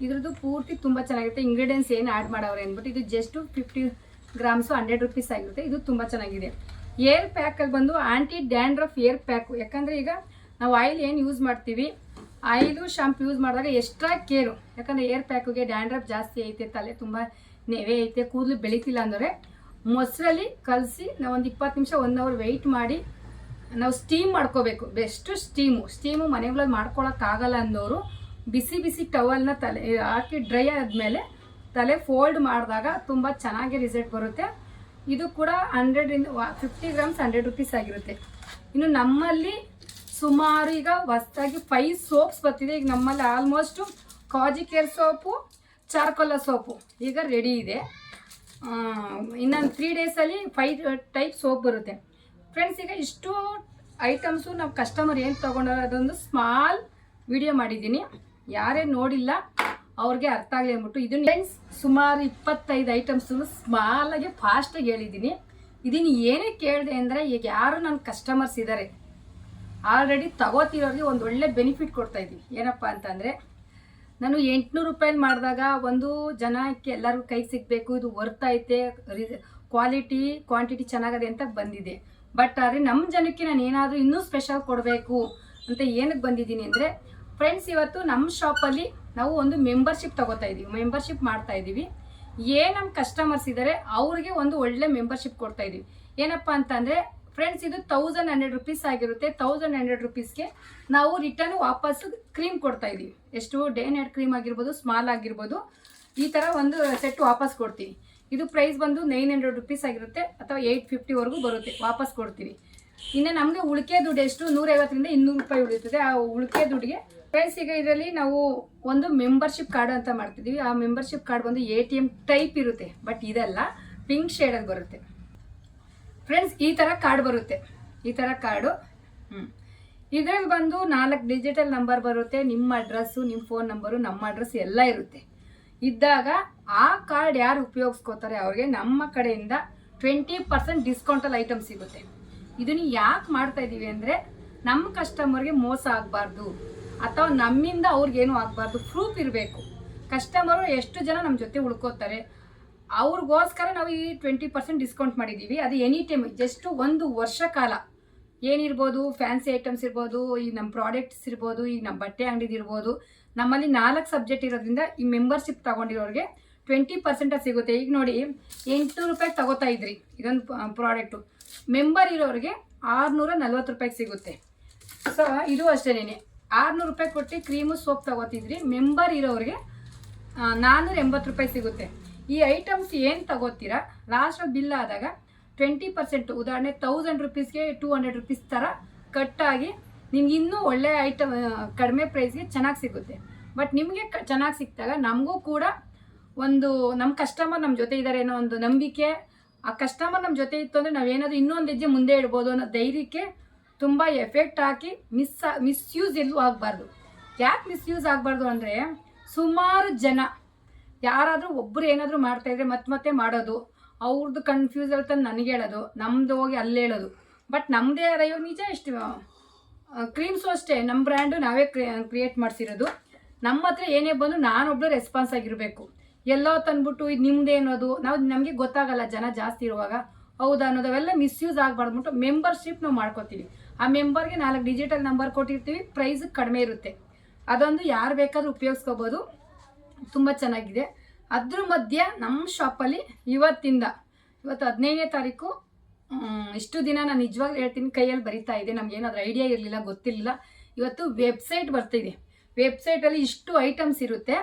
ಇದ್ರದ್ದು ಪೂರ್ತಿ ತುಂಬ ಚೆನ್ನಾಗಿರುತ್ತೆ. ಇಂಗ್ರೀಡಿಯೆಂಟ್ಸ್ ಏನು ಆ್ಯಡ್ ಮಾಡವ್ರೆ ಅಂದ್ಬಿಟ್ಟು, ಇದು just fifty grams hundred rupees ಆಗಿರುತ್ತೆ. ಇದು ತುಂಬ ಚೆನ್ನಾಗಿದೆ. ಏರ್ ಪ್ಯಾಕಲ್ಲಿ ಬಂದು ಆ್ಯಂಟಿ ಡ್ಯಾಂಡ್ರಫ್ ಏರ್ ಪ್ಯಾಕು. ಯಾಕಂದರೆ ಈಗ ನಾವು ಆಯಿಲ್ ಏನು ಯೂಸ್ ಮಾಡ್ತೀವಿ? ಆಯಿಲು, ಶಾಂಪು ಯೂಸ್ ಮಾಡಿದಾಗ ಎಕ್ಸ್ಟ್ರಾ ಕೇರು. ಯಾಕಂದರೆ ಏರ್ ಪ್ಯಾಕಿಗೆ ಡ್ಯಾಂಡ್ರಫ್ ಜಾಸ್ತಿ ಐತೆ, ತಲೆ ತುಂಬ ನೆವೆ ಐತೆ, ಕೂದಲು ಬೆಳೀತಿಲ್ಲ ಅಂದರೆ ಮೊಸರಲ್ಲಿ ಕಲಸಿ ನಾವು ಒಂದು ಇಪ್ಪತ್ತು ನಿಮಿಷ ಒನ್ ಅವರ್ ವೆಯ್ಟ್ ಮಾಡಿ ನಾವು ಸ್ಟೀಮ್ ಮಾಡ್ಕೋಬೇಕು. ಬೆಸ್ಟು ಸ್ಟೀಮು ಸ್ಟೀಮು ಮನೆಗಳಲ್ಲಿ ಮಾಡ್ಕೊಳಕ್ಕಾಗಲ್ಲ ಅಂದವರು ಬಿಸಿ ಬಿಸಿ ಟವಲ್ನ ತಲೆ, ಹಾಕಿ ಡ್ರೈ ಆದಮೇಲೆ ತಲೆ ಫೋಲ್ಡ್ ಮಾಡಿದಾಗ ತುಂಬ ಚೆನ್ನಾಗಿ ರಿಸಲ್ಟ್ ಬರುತ್ತೆ. ಇದು ಕೂಡ ಹಂಡ್ರೆಡ್ರಿಂದ ಫಿಫ್ಟಿ ಗ್ರಾಮ್ಸ್ ಹಂಡ್ರೆಡ್ ರುಪೀಸ್ ಆಗಿರುತ್ತೆ. ಇನ್ನು ನಮ್ಮಲ್ಲಿ ಸುಮಾರು ಈಗ ಹೊಸ್ದಾಗಿ ಫೈವ್ ಸೋಪ್ಸ್ ಬರ್ತಿದೆ. ಈಗ ನಮ್ಮಲ್ಲಿ ಆಲ್ಮೋಸ್ಟು ಕಾಜಿ ಕೇರ್ ಸೋಪು ಚಾರ್ಕೋಲ ಸೋಪು ಈಗ ರೆಡಿ ಇದೆ. ಇನ್ನೊಂದು ತ್ರೀ ಡೇಸಲ್ಲಿ ಫೈವ್ ಟೈಪ್ ಸೋಪ್ ಬರುತ್ತೆ. ಫ್ರೆಂಡ್ಸ್ ಈಗ ಇಷ್ಟು ಐಟಮ್ಸು ನಾವು ಕಸ್ಟಮರ್ ಏನು ತೊಗೊಂಡಾರ ಅದೊಂದು ಸ್ಮಾಲ್ ವಿಡಿಯೋ ಮಾಡಿದ್ದೀನಿ. ಯಾರೇ ನೋಡಿಲ್ಲ ಅವ್ರಿಗೆ ಅರ್ಥ ಆಗಲಿ ಅಂದ್ಬಿಟ್ಟು ಇದನ್ನ ಫ್ರೆಂಡ್ಸ್ ಸುಮಾರು ಇಪ್ಪತ್ತೈದು ಆಗಿ ಫಾಸ್ಟ್ ಫಾಸ್ಟಾಗಿ ಹೇಳಿದ್ದೀನಿ ಇದನ್ನ ಏನೇ ಕೇಳಿದೆ ಅಂದರೆ ಈಗ ಯಾರು ನನ್ನ ಕಸ್ಟಮರ್ಸ್ ಇದ್ದಾರೆ ಆಲ್ರೆಡಿ ತಗೋತಿರೋರಿಗೆ ಒಂದು ಒಳ್ಳೆ ಬೆನಿಫಿಟ್ ಕೊಡ್ತಾ ಇದ್ದೀವಿ ಏನಪ್ಪ ಅಂತಂದರೆ, ನಾನು ಎಂಟುನೂರು ರೂಪಾಯಿ ಮಾಡಿದಾಗ ಒಂದು ಜನಕ್ಕೆ ಎಲ್ಲರಿಗೂ ಕೈ ಸಿಗಬೇಕು, ಇದು ವರ್ತ್ ಐತೆ ಕ್ವಾಲಿಟಿ ಕ್ವಾಂಟಿಟಿ ಚೆನ್ನಾಗದೆ ಅಂತ ಬಂದಿದೆ. ಬಟ್ ಆದರೆ ನಮ್ಮ ಜನಕ್ಕೆ ನಾನು ಏನಾದರೂ ಇನ್ನೂ ಸ್ಪೆಷಲ್ ಕೊಡಬೇಕು ಅಂತ ಏನಕ್ಕೆ ಬಂದಿದ್ದೀನಿ ಅಂದರೆ ಫ್ರೆಂಡ್ಸ್ ಇವತ್ತು ನಮ್ಮ ಶಾಪಲ್ಲಿ ನಾವು ಒಂದು ಮೆಂಬರ್ಶಿಪ್ ತಗೋತಾ ಇದ್ದೀವಿ ಮೆಂಬರ್ಶಿಪ್ ಮಾಡ್ತಾ ಇದ್ದೀವಿ ಏನು ನಮ್ಮ ಕಸ್ಟಮರ್ಸ್ ಇದ್ದಾರೆ ಅವ್ರಿಗೆ ಒಂದು ಒಳ್ಳೆ ಮೆಂಬರ್ಶಿಪ್ ಕೊಡ್ತಾ ಇದ್ದೀವಿ ಏನಪ್ಪ ಅಂತಂದರೆ ಫ್ರೆಂಡ್ಸ್ ಇದು ತೌಸಂಡ್ ಹಂಡ್ರೆಡ್ ರುಪೀಸ್ ಆಗಿರುತ್ತೆ. ತೌಸಂಡ್ ಹಂಡ್ರೆಡ್ ರುಪೀಸ್ಗೆ ನಾವು ರಿಟರ್ನ್ ವಾಪಸ್ ಕ್ರೀಮ್ ಕೊಡ್ತಾ ಇದ್ದೀವಿ ಎಷ್ಟು? ಡೇ ನೈಟ್ ಕ್ರೀಮ್ ಆಗಿರ್ಬೋದು ಸ್ಮಾಲ್ ಆಗಿರ್ಬೋದು. ಈ ಥರ ಒಂದು ಸೆಟ್ ವಾಪಸ್ ಕೊಡ್ತೀವಿ. ಇದು ಪ್ರೈಸ್ ಬಂದು ನೈನ್ ಹಂಡ್ರೆಡ್ ರುಪೀಸ್ ಆಗಿರುತ್ತೆ ಅಥವಾ ಏಯ್ಟ್ ಫಿಫ್ಟಿವರೆಗೂ ಬರುತ್ತೆ. ವಾಪಸ್ ಕೊಡ್ತೀವಿ. ಇನ್ನು ನಮಗೆ ಉಳಿಕೆ ದುಡ್ಡು ಎಷ್ಟು? ನೂರೈವತ್ತರಿಂದ ಇನ್ನೂರು ರೂಪಾಯಿ ಉಳಿಯುತ್ತದೆ. ಆ ಉಳಿಕೆ ದುಡ್ಡಿಗೆ ಫ್ರೆಂಡ್ಸ್ ಈಗ ಇದರಲ್ಲಿ ನಾವು ಒಂದು ಮೆಂಬರ್ಶಿಪ್ ಕಾರ್ಡ್ ಅಂತ ಮಾಡ್ತಿದ್ದೀವಿ ಆ ಮೆಂಬರ್ಶಿಪ್ ಕಾರ್ಡ್ ಬಂದು ಎ ಟಿ ಎಂ ಟೈಪ್ ಇರುತ್ತೆ ಬಟ್ ಇದೆಲ್ಲ. ಪಿಂಕ್ ಶೇಡಲ್ಲಿ ಬರುತ್ತೆ. ಫ್ರೆಂಡ್ಸ್ ಈ ಥರ ಕಾರ್ಡ್ ಬರುತ್ತೆ. ಈ ಥರ ಕಾರ್ಡು ಹ್ಞೂ ಇದರಲ್ಲಿ ಬಂದು ನಾಲ್ಕು ಡಿಜಿಟಲ್ ನಂಬರ್ ಬರುತ್ತೆ. ನಿಮ್ಮ ಅಡ್ರೆಸ್ಸು ನಿಮ್ಮ ಫೋನ್ ನಂಬರು ನಮ್ಮ ಅಡ್ರೆಸ್ ಎಲ್ಲ ಇರುತ್ತೆ. ಇದ್ದಾಗ ಆ ಕಾರ್ಡ್ ಯಾರು ಉಪಯೋಗಿಸ್ಕೋತಾರೆ ಅವ್ರಿಗೆ ನಮ್ಮ ಕಡೆಯಿಂದ ಟ್ವೆಂಟಿ ಪರ್ಸೆಂಟ್ ಡಿಸ್ಕೌಂಟಲ್ಲಿ ಐಟಮ್ ಸಿಗುತ್ತೆ. ಇದನ್ನ ಯಾಕೆ ಮಾಡ್ತಾ ಇದ್ದೀವಿ ಅಂದರೆ, ನಮ್ಮ ಕಸ್ಟಮರ್ಗೆ ಮೋಸ ಆಗಬಾರ್ದು. ಅಥವಾ ನಮ್ಮಿಂದ ಅವ್ರಿಗೇನು ಆಗಬಾರ್ದು. ಪ್ರೂಫ್ ಇರಬೇಕು. ಕಸ್ಟಮರು ಎಷ್ಟು ಜನ ನಮ್ಮ ಜೊತೆ ಉಳ್ಕೋತಾರೆ, ಅವ್ರಿಗೋಸ್ಕರ ನಾವು ಈ ಟ್ವೆಂಟಿ ಪರ್ಸೆಂಟ್ ಡಿಸ್ಕೌಂಟ್ ಮಾಡಿದ್ದೀವಿ ಅದು ಎನಿ ಟೈಮ್ ಜಸ್ಟ್ ಒಂದು ವರ್ಷ ಕಾಲ. ಏನಿರ್ಬೋದು ಫ್ಯಾನ್ಸಿ ಐಟಮ್ಸ್ ಇರ್ಬೋದು, ಈ ನಮ್ಮ ಪ್ರಾಡಕ್ಟ್ಸ್ ಇರ್ಬೋದು, ಈ ನಮ್ಮ ಬಟ್ಟೆ ಅಂಗಡಿದು ಇರ್ಬೋದು, ನಮ್ಮಲ್ಲಿ ನಾಲ್ಕು ಸಬ್ಜೆಕ್ಟ್ ಇರೋದ್ರಿಂದ ಈ ಮೆಂಬರ್ಶಿಪ್ ತಗೊಂಡಿರೋರಿಗೆ ಟ್ವೆಂಟಿ ಪರ್ಸೆಂಟಾಗಿ ಸಿಗುತ್ತೆ. ಈಗ ನೋಡಿ ಎಂಟುನೂರು ರೂಪಾಯಿಗೆ ತಗೋತಾ ಇದ್ರಿ, ಇದೊಂದು ಪ್ರಾಡಕ್ಟು ಮೆಂಬರ್ ಇರೋರಿಗೆ ಆರುನೂರ ನಲ್ವತ್ತು ರೂಪಾಯಿಗೆ ಸಿಗುತ್ತೆ. ಸೊ ಇದು ಅಷ್ಟೇನೆ ಆರುನೂರು ರೂಪಾಯಿ ಕೊಟ್ಟು ಕ್ರೀಮು, ಸೋಪ್ ತಗೋತಿದ್ರಿ. ಮೆಂಬರ್ ಇರೋರಿಗೆ ನಾನ್ನೂರ ಎಂಬತ್ತು ರೂಪಾಯಿ ಸಿಗುತ್ತೆ. ಈ ಐಟಮ್ಸ್ ಏನು ತಗೋತೀರಾ? ಲಾಸ್ಟ್ ಬಿಲ್ ಆದಾಗ ಟ್ವೆಂಟಿ ಪರ್ಸೆಂಟ್ ಉದಾಹರಣೆ ತೌಸಂಡ್ ರುಪೀಸ್ಗೆ ಟೂ ಹಂಡ್ರೆಡ್ ರುಪೀಸ್ ಥರ ಕಟ್ಟಾಗಿ ನಿಮ್ಗೆ ಇನ್ನೂ ಒಳ್ಳೆ ಐಟಮ್ ಕಡಿಮೆ ಪ್ರೈಸ್ಗೆ ಚೆನ್ನಾಗಿ ಸಿಗುತ್ತೆ. ಬಟ್ ನಿಮಗೆ ಕ, ಚೆನ್ನಾಗಿ ಸಿಕ್ಕಿದಾಗ ನಮಗೂ ಕೂಡ ಒಂದು ನಮ್ಮ ಕಸ್ಟಮರ್ ನಮ್ಮ ಜೊತೆ ಇದ್ದಾರೆ ಅನ್ನೋ ಒಂದು ನಂಬಿಕೆ, ಆ ಕಸ್ಟಮರ್ ನಮ್ಮ ಜೊತೆ ಇತ್ತು ಅಂದರೆ ನಾವೇನಾದರೂ ಇನ್ನೊಂದು ಹೆಜ್ಜೆ ಮುಂದೆ ಇಡ್ಬೋದು ಅನ್ನೋ ಧೈರ್ಯಕ್ಕೆ ತುಂಬ ಎಫೆಕ್ಟ್ ಹಾಕಿ ಮಿಸ್ ಮಿಸ್ಯೂಸ್ ಎಲ್ಲೂ ಆಗಬಾರ್ದು. ಯಾಕೆ ಮಿಸ್ಯೂಸ್ ಆಗಬಾರ್ದು ಅಂದರೆ ಸುಮಾರು ಜನ ಯಾರಾದರೂ ಒಬ್ಬರು ಏನಾದರೂ ಮಾಡ್ತಾ ಇದ್ರೆ ಮತ್ತೆ ಮತ್ತೆ ಮಾಡೋದು. ಅವ್ರದ್ದು ಕನ್ಫ್ಯೂಸ್ ಆಗುತ್ತೆ ನನಗೆ ಹೇಳೋದು. ನಮ್ಮದು ಹೋಗಿ ಅಲ್ಲಿ ಹೇಳೋದು. ಬಟ್ ನಮ್ಮದೇ ಅಯ್ಯೋ ನಿಜ ಎಷ್ಟು ಕ್ರೀಮ್ಸು ಅಷ್ಟೇ. ನಮ್ಮ ಬ್ರ್ಯಾಂಡು ನಾವೇ ಕ್ರಿಯೇಟ್ ಮಾಡಿಸಿರೋದು. ನಮ್ಮ ಹತ್ರ ಏನೇ ಬಂದು ನಾನೊಬ್ಳು ರೆಸ್ಪಾನ್ಸ್ ಆಗಿರಬೇಕು. ಎಲ್ಲೋ ತಂದ್ಬಿಟ್ಟು ಇದು ನಿಮ್ಮದೇ ಅನ್ನೋದು. ನಾವು ನಮಗೆ ಗೊತ್ತಾಗಲ್ಲ ಜನ ಜಾಸ್ತಿ ಇರುವಾಗ. ಹೌದಾ ಅನ್ನೋದು ಅವೆಲ್ಲ ಮಿಸ್ಯೂಸ್ ಆಗಬಾರ್ದು ಮೆಂಬರ್ಶಿಪ್ ನಾವು ಮಾಡ್ಕೋತೀವಿ. ಆ ಮೆಂಬರ್ಗೆ ನಾಲ್ಕು ಡಿಜಿಟಲ್ ನಂಬರ್ ಕೊಟ್ಟಿರ್ತೀವಿ. ಪ್ರೈಸ್ ಕಡಿಮೆ ಇರುತ್ತೆ. ಅದೊಂದು ಯಾರು ಬೇಕಾದ್ರೂ ಉಪಯೋಗಿಸ್ಕೋಬೋದು. ತುಂಬ ಚೆನ್ನಾಗಿದೆ. ಅದ್ರ ಮಧ್ಯೆ ನಮ್ಮ ಶಾಪಲ್ಲಿ ಇವತ್ತಿಂದ, ಇವತ್ತು ಹದಿನೈದನೇ ತಾರೀಕು ಇಷ್ಟು ದಿನ ನಾನು ನಿಜವಾಗ್ಲೂ ಹೇಳ್ತೀನಿ, ಕೈಯಲ್ಲಿ ಬರಿತಾ ಇದೆ. ನಮ್ಗೆ ಏನಾದರೂ ಐಡಿಯಾ ಇರಲಿಲ್ಲ, ಗೊತ್ತಿರಲಿಲ್ಲ. ಇವತ್ತು ವೆಬ್ಸೈಟ್ ಬರ್ತಿದೆ ವೆಬ್ಸೈಟಲ್ಲಿ ಇಷ್ಟು ಐಟಮ್ಸ್ ಇರುತ್ತೆ.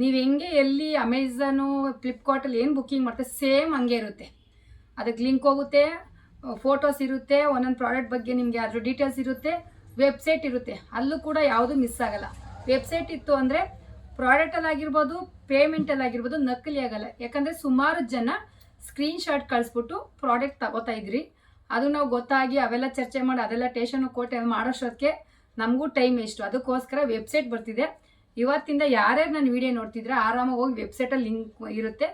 ನೀವು ಹೆಂಗೆ, ಎಲ್ಲಿ ಅಮೆಝಾನು ಫ್ಲಿಪ್ಕಾರ್ಟಲ್ಲಿ ಏನು ಬುಕ್ಕಿಂಗ್ ಮಾಡ್ತೀವಿ ಸೇಮ್ ಹಂಗೆ ಇರುತ್ತೆ. ಅದಕ್ಕೆ ಲಿಂಕ್ ಹೋಗುತ್ತೆ. ಫೋಟೋಸ್ ಇರುತ್ತೆ, ಒಂದೊಂದು ಪ್ರಾಡಕ್ಟ್ ಬಗ್ಗೆ ನಿಮಗೆ ಅದ್ರ ಡೀಟೇಲ್ಸ್ ಇರುತ್ತೆ ವೆಬ್ಸೈಟ್ ಇರುತ್ತೆ. ಅಲ್ಲೂ ಕೂಡ ಯಾವುದು ಮಿಸ್ ಆಗಲ್ಲ. ವೆಬ್ಸೈಟ್ ಇತ್ತು ಅಂದರೆ ಪ್ರಾಡಕ್ಟಲ್ಲಿ ಆಗಿರ್ಬೋದು ಪೇಮೆಂಟಲ್ಲಿ ಆಗಿರ್ಬೋದು ನಕಲಿ ಆಗಲ್ಲ. ಯಾಕಂದರೆ ಸುಮಾರು ಜನ ಸ್ಕ್ರೀನ್ ಶಾಟ್ ಕಳಿಸ್ಬಿಟ್ಟು ಪ್ರಾಡಕ್ಟ್ ತಗೋತಾ ಇದ್ರಿ. ಅದು ನಾವು ಗೊತ್ತಾಗಿ ಅವೆಲ್ಲ ಚರ್ಚೆ ಮಾಡಿ, ಅದೆಲ್ಲ ಟೇಷನ್ ಕೋಟೆ ಮಾಡೋಷ್ಟೊತ್ತಿಗೆ ನಮಗೂ ಟೈಮ್ ಎಷ್ಟು ಅದಕ್ಕೋಸ್ಕರ ವೆಬ್ಸೈಟ್ ಬರ್ತಿದೆ. ಇವತ್ತಿಂದ ಯಾರ್ಯಾರು ನನ್ನ ವಿಡಿಯೋ ನೋಡ್ತಿದ್ರೆ ಆರಾಮಾಗಿ ಹೋಗಿ ವೆಬ್ಸೈಟಲ್ಲಿ ಲಿಂಕ್ ಇರುತ್ತೆ.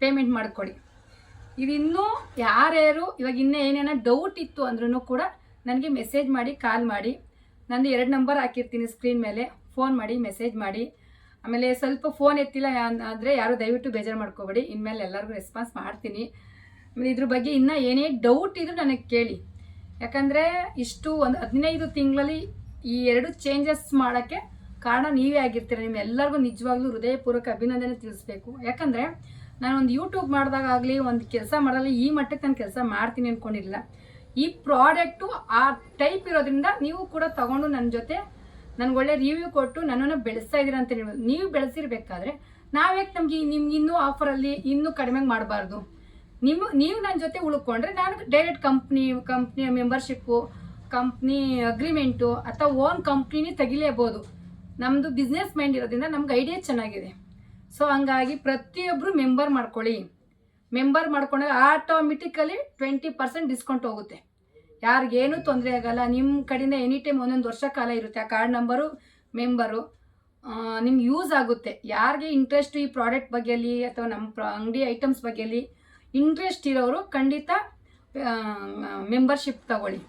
ಪೇಮೆಂಟ್ ಮಾಡಿಕೊಡಿ. ಇದಿನ್ನೂ ಯಾರ್ಯಾರು ಇವಾಗ ಇನ್ನೂ ಏನೇನೋ ಡೌಟ್ ಇತ್ತು ಅಂದ್ರೂ ಕೂಡ ನನಗೆ ಮೆಸೇಜ್ ಮಾಡಿ ಕಾಲ್ ಮಾಡಿ. ನಂದು ಎರಡು ನಂಬರ್ ಹಾಕಿರ್ತೀನಿ ಸ್ಕ್ರೀನ್ ಮೇಲೆ. ಫೋನ್ ಮಾಡಿ ಮೆಸೇಜ್ ಮಾಡಿ. ಆಮೇಲೆ ಸ್ವಲ್ಪ ಫೋನ್ ಎತ್ತಿಲ್ಲ ಅಂದರೆ ಯಾರು ದಯವಿಟ್ಟು ಬೇಜಾರು ಮಾಡ್ಕೋಬೇಡಿ. ಇನ್ಮೇಲೆ ಎಲ್ಲರಿಗೂ ರೆಸ್ಪಾನ್ಸ್ ಮಾಡ್ತೀನಿ. ಆಮೇಲೆ ಇದ್ರ ಬಗ್ಗೆ ಇನ್ನೂ ಏನೇ ಡೌಟ್ ಇದ್ರೂ ನನಗೆ ಕೇಳಿ. ಯಾಕಂದರೆ ಇಷ್ಟು ಒಂದು ಹದಿನೈದು ತಿಂಗಳಲ್ಲಿ ಈ ಎರಡು ಚೇಂಜಸ್ ಮಾಡೋಕ್ಕೆ ಕಾರಣ ನೀವೇ ಆಗಿರ್ತೀರ. ನಿಮ್ಮೆಲ್ಲರಿಗೂ ನಿಜವಾಗ್ಲೂ ಹೃದಯಪೂರ್ವಕ ಅಭಿನಂದನೆ ತಿಳಿಸ್ಬೇಕು. ಯಾಕಂದರೆ ನಾನು ಒಂದು ಯೂಟ್ಯೂಬ್ ಮಾಡಿದಾಗಲಿ ಒಂದು ಕೆಲಸ ಮಾಡಲ್ಲ ಈ ಮಟ್ಟಕ್ಕೆ ನಾನು ಕೆಲಸ ಮಾಡ್ತೀನಿ ಅಂದ್ಕೊಂಡಿರಲಿಲ್ಲ ಈ ಪ್ರಾಡಕ್ಟು ಆ ಟೈಪ್ ಇರೋದ್ರಿಂದ ನೀವು ಕೂಡ ತಗೊಂಡು ನನ್ನ ಜೊತೆ ನನಗೆ ಒಳ್ಳೆ ರಿವ್ಯೂ ಕೊಟ್ಟು ನನ್ನನ್ನು ಬೆಳೆಸ್ತಾ ಇದ್ದೀರಾ ಅಂತ ಹೇಳ್ಬೋದು. ನೀವು ಬೆಳೆಸಿರ್ಬೇಕಾದ್ರೆ ನಾವ್ಯಾಕೆ ನಮಗೆ ನಿಮ್ಗೆ ಇನ್ನೂ ಆಫರಲ್ಲಿ ಇನ್ನೂ ಕಡಿಮೆ ಮಾಡಬಾರ್ದು? ನಿಮ್ಮ, ನೀವು ನನ್ನ ಜೊತೆ ಉಳ್ಕೊಂಡ್ರೆ ನಾನು ಡೈರೆಕ್ಟ್ ಕಂಪ್ನಿ ಕಂಪ್ನಿಯ ಮೆಂಬರ್ಶಿಪ್ಪು ಕಂಪ್ನಿ ಅಗ್ರಿಮೆಂಟು ಅಥವಾ ಓನ್ ಕಂಪ್ನಿನೇ ತೆಗಿಲೇಬೋದು. ನಮ್ಮದು ಬಿಸ್ನೆಸ್ ಮೈಂಡ್ ಇರೋದ್ರಿಂದ ನಮ್ಗೆ ಐಡಿಯಾ ಚೆನ್ನಾಗಿದೆ. ಸೊ ಹಂಗಾಗಿ ಪ್ರತಿಯೊಬ್ಬರು ಮೆಂಬರ್ ಮಾಡ್ಕೊಳ್ಳಿ. ಮೆಂಬರ್ ಮಾಡ್ಕೊಂಡಾಗ ಆಟೋಮೆಟಿಕಲಿ ಟ್ವೆಂಟಿ ಪರ್ಸೆಂಟ್ ಡಿಸ್ಕೌಂಟ್ ಹೋಗುತ್ತೆ. ಯಾರಿಗೇನು ತೊಂದರೆ ಆಗಲ್ಲ. ನಿಮ್ಮ ಕಡೆಯಿಂದ ಎನಿ ಟೈಮ್ ಒಂದೊಂದು ವರ್ಷ ಕಾಲ ಇರುತ್ತೆ. ಆ ಕಾರ್ಡ್ ನಂಬರು ಮೆಂಬರು ನಿಮ್ಗೆ ಯೂಸ್ ಆಗುತ್ತೆ. ಯಾರಿಗೆ ಇಂಟ್ರೆಸ್ಟ್ ಈ ಪ್ರಾಡಕ್ಟ್ ಬಗ್ಗೆಯಲ್ಲಿ ಅಥವಾ ನಮ್ಮ ಅಂಗಡಿ ಐಟಮ್ಸ್ ಬಗ್ಗೆಯಲ್ಲಿ ಇಂಟ್ರೆಸ್ಟ್ ಇರೋರು ಖಂಡಿತ ಮೆಂಬರ್ಶಿಪ್ ತಗೊಳ್ಳಿ.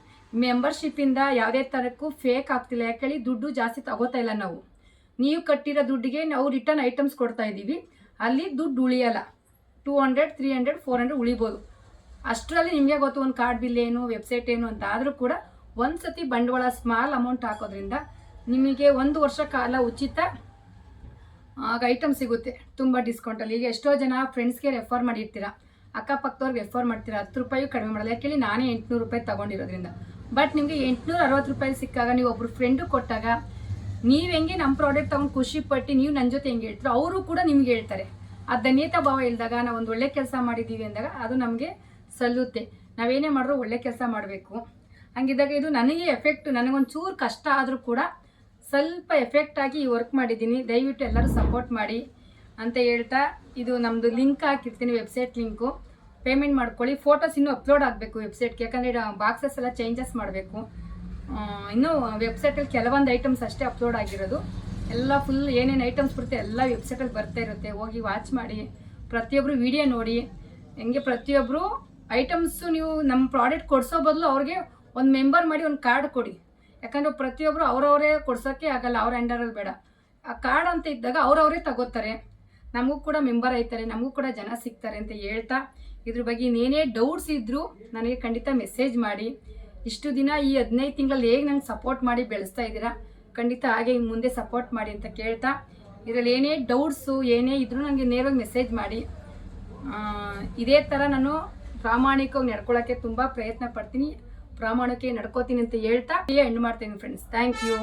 ಮೆಂಬರ್ಶಿಪ್ಪಿಂದ ಯಾವುದೇ ಥರಕ್ಕೂ ಫೇಕ್ ಆಗ್ತಿಲ್ಲ. ಯಾಕೇಳಿ ದುಡ್ಡು ಜಾಸ್ತಿ ತಗೋತಾ ಇಲ್ಲ ನಾವು. ನೀವು ಕಟ್ಟಿರೋ ದುಡ್ಡಿಗೆ ನಾವು ರಿಟರ್ನ್ ಐಟಮ್ಸ್ ಕೊಡ್ತಾ ಇದ್ದೀವಿ. ಅಲ್ಲಿ ದುಡ್ಡು ಉಳಿಯಲ್ಲ. Two hundred three hundred four hundred ಉಳಿಬೋದು. ಅಷ್ಟರಲ್ಲಿ ನಿಮಗೆ ಗೊತ್ತು ಒಂದು ಕಾರ್ಡ್ ಬಿಲ್ ಏನು ವೆಬ್ಸೈಟ್ ಏನು ಅಂತ. ಆದರೂ ಕೂಡ ಒಂದು ಸತಿ ಬಂಡವಾಳ ಸ್ಮಾಲ್ ಅಮೌಂಟ್ ಹಾಕೋದ್ರಿಂದ ನಿಮಗೆ ಒಂದು ವರ್ಷ ಕಾಲ ಉಚಿತ ಐಟಮ್ ಸಿಗುತ್ತೆ. ತುಂಬ ಡಿಸ್ಕೌಂಟಲ್ಲಿ ಈಗ ಎಷ್ಟೋ ಜನ ಫ್ರೆಂಡ್ಸ್ಗೆ ರೆಫರ್ ಮಾಡಿರ್ತೀರ. ಅಕ್ಕಪಕ್ಕದವ್ರಿಗೆ ರೆಫರ್ ಮಾಡ್ತೀರಾ. ಹತ್ತು ರೂಪಾಯಿ ಕಡಿಮೆ ಮಾಡಲ್ಲ. ಯಾಕೆಳಿ ನಾನೇ ಎಂಟುನೂರು ರೂಪಾಯಿ ತಗೊಂಡಿರೋದ್ರಿಂದ. ಬಟ್ ನಿಮಗೆ ಎಂಟುನೂರ ಅರವತ್ತು ರೂಪಾಯಿ ಸಿಕ್ಕಾಗ ನೀವು ಒಬ್ಬರು ಫ್ರೆಂಡು ಕೊಟ್ಟಾಗ ನೀವು ಹೆಂಗೆ ನಮ್ಮ ಪ್ರಾಡಕ್ಟ್ ತಗೊಂಡು ಖುಷಿ ಪಟ್ಟು ನೀವು ನನ್ನ ಜೊತೆ ಹೆಂಗೆ ಹೇಳ್ತೀರೋ ಅವರು ಕೂಡ ನಿಮ್ಗೆ ಹೇಳ್ತಾರೆ. ಆ ಧನ್ಯತಾ ಭಾವ ಇಲ್ದಾಗ ನಾವು ಒಂದು ಒಳ್ಳೆ ಕೆಲಸ ಮಾಡಿದ್ದೀವಿ ಅಂದಾಗ ಅದು ನಮಗೆ ಸಲ್ಲುತ್ತೆ. ನಾವೇನೇ ಮಾಡಿದ್ರು ಒಳ್ಳೆ ಕೆಲಸ ಮಾಡಬೇಕು. ಹಂಗಿದ್ದಾಗ ಇದು ನನಗೆ ಎಫೆಕ್ಟ್ ನನಗೊಂದು ಚೂರು ಕಷ್ಟ ಆದರೂ ಕೂಡ ಸ್ವಲ್ಪ ಎಫೆಕ್ಟ್ ಆಗಿ ಈ ವರ್ಕ್ ಮಾಡಿದ್ದೀನಿ. ದಯವಿಟ್ಟು ಎಲ್ಲರೂ ಸಪೋರ್ಟ್ ಮಾಡಿ ಅಂತ ಹೇಳ್ತಾ ಇದು ನಮ್ಮದು ಲಿಂಕ್ ಹಾಕಿರ್ತೀನಿ ವೆಬ್ಸೈಟ್ ಲಿಂಕು ಪೇಮೆಂಟ್ ಮಾಡ್ಕೊಳ್ಳಿ. ಫೋಟೋಸ್ ಇನ್ನೂ ಅಪ್ಲೋಡ್ ಆಗಬೇಕು ವೆಬ್ಸೈಟ್ಗೆ ಯಾಕಂದರೆ ಬಾಕ್ಸಸ್ ಎಲ್ಲ ಚೇಂಜಸ್ ಮಾಡಬೇಕು. ಇನ್ನೂ ವೆಬ್ಸೈಟಲ್ಲಿ ಕೆಲವೊಂದು ಐಟಮ್ಸ್ ಅಷ್ಟೇ ಅಪ್ಲೋಡ್ ಆಗಿರೋದು. ಎಲ್ಲ ಫುಲ್ ಏನೇನು ಐಟಮ್ಸ್ ಬರುತ್ತೆ ಎಲ್ಲ ವೆಬ್ಸೈಟಲ್ಲಿ ಬರ್ತಾ ಇರುತ್ತೆ. ಹೋಗಿ ವಾಚ್ ಮಾಡಿ ಪ್ರತಿಯೊಬ್ಬರು ವಿಡಿಯೋ ನೋಡಿ. ಹೆಂಗೆ ಪ್ರತಿಯೊಬ್ಬರು ಐಟಮ್ಸು ನೀವು ನಮ್ಮ ಪ್ರಾಡಕ್ಟ್ ಕೊಡಿಸೋ ಬದಲು ಅವ್ರಿಗೆ ಒಂದು ಮೆಂಬರ್ ಮಾಡಿ ಒಂದು ಕಾರ್ಡ್ ಕೊಡಿ. ಯಾಕಂದರೆ ಪ್ರತಿಯೊಬ್ಬರು ಅವ್ರವರೇ ಕೊಡ್ಸೋಕ್ಕೆ ಆಗಲ್ಲ, ಅವ್ರ ಅಂಡರಲ್ಲಿ ಬೇಡ. ಆ ಕಾರ್ಡ್ ಅಂತ ಇದ್ದಾಗ ಅವ್ರವರೇ ತಗೋತಾರೆ. ನಮಗೂ ಕೂಡ ಮೆಂಬರ್ ಆಯ್ತಾರೆ ನಮಗೂ ಕೂಡ ಜನ ಸಿಗ್ತಾರೆ ಅಂತ ಹೇಳ್ತಾ ಇದ್ರ ಬಗ್ಗೆ ಇನ್ನೇನೇ ಡೌಟ್ಸ್ ಇದ್ದರೂ ನನಗೆ ಖಂಡಿತ ಮೆಸೇಜ್ ಮಾಡಿ. ಇಷ್ಟು ದಿನ ಈ ಹದಿನೈದು ತಿಂಗಳಲ್ಲಿ ಹೇಗೆ ನಂಗೆ ಸಪೋರ್ಟ್ ಮಾಡಿ ಬೆಳೆಸ್ತಾ ಇದ್ದೀರಾ? ಖಂಡಿತ ಹಾಗೆ ಹಿಂಗೆ ಮುಂದೆ ಸಪೋರ್ಟ್ ಮಾಡಿ ಅಂತ ಕೇಳ್ತಾ. ಇದರಲ್ಲಿ ಏನೇ ಡೌಟ್ಸು ಏನೇ ಇದ್ರೂ ನನಗೆ ನೇರವಾಗಿ ಮೆಸೇಜ್ ಮಾಡಿ. ಇದೇ ಥರ ನಾನು ಪ್ರಾಮಾಣಿಕವಾಗಿ ನಡ್ಕೊಳ್ಳೋಕ್ಕೆ ತುಂಬ ಪ್ರಯತ್ನ ಪಡ್ತೀನಿ. ಪ್ರಾಮಾಣಿಕ ನಡ್ಕೋತೀನಿ ಅಂತ ಹೇಳ್ತಾ ಎಂಡ್ ಮಾಡ್ತೀನಿ ಫ್ರೆಂಡ್ಸ್ ಥ್ಯಾಂಕ್ ಯು